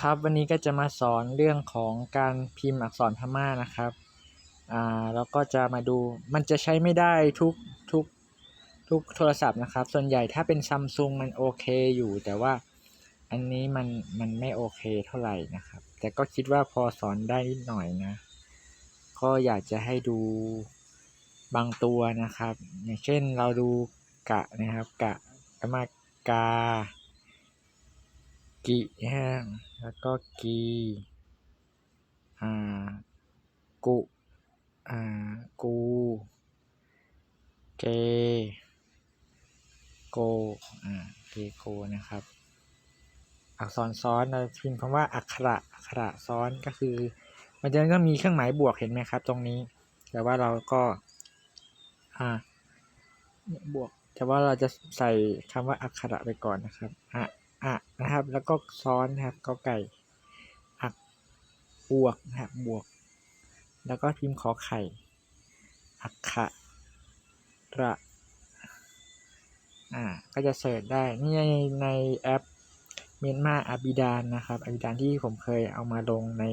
ครับวันนี้ก็จะมาสอนเรื่องของการพิมพ์อักษรพม่านะครับอ่าแล้วก็จะมาดูมันจะใช้ไม่ได้ทุกทุกทุกโทรศัพท์นะครับ ส่วนใหญ่ถ้าเป็นซัมซุงมันโอเคอยู่ แต่ว่าอันนี้มันมันไม่โอเคเท่าไหร่นะครับ แต่ก็คิดว่าพอสอนได้นิดหน่อยนะ ก็อยากจะให้ดูบางตัวนะครับ อย่างเช่นเราดูกะนะครับ กะกมากา กิฮะแล้วก็กีอ่ากุอ่ากู เก โก อ่า เกโก นะครับ อักษรซ้อนเราพิมพ์คำว่าอักขระอักขระซ้อนก็คือ มันจะต้องมีเครื่องหมายบวกเห็นไหมครับ ตรงนี้ แต่ว่าเราก็ อ่า บวก แต่ว่าเราจะใส่คำว่าอักขระไปก่อนนะครับอะ อะนะครับ แล้วก็ซ้อนนะครับก็ไก่ อักบวกนะครับบวก แล้วก็พิมพ์ขอไข่ อักขระอ่าก็จะเสิร์ชได้นี่ในในแอปเมียนมาอาบิดานนะครับอาบิดานที่ผมเคยเอามาลงใน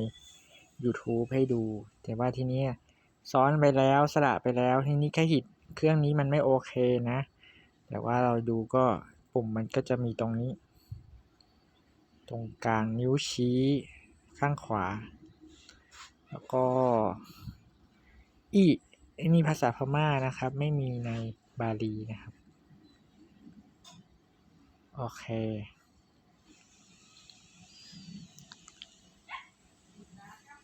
YouTube ให้ดู แต่ว่าที่นี้ซ้อนไปแล้วสระไปแล้วทีนี้แค่หิดเครื่องนี้มันไม่โอเคนะ แต่ว่าเราดูก็ปุ่มมันก็จะมีตรงนี้ ตรงกลางนิ้วชี้ข้างขวา แล้วก็อีนี่ภาษาพม่านะครับ ไม่มีในบาลีนะครับ โอเค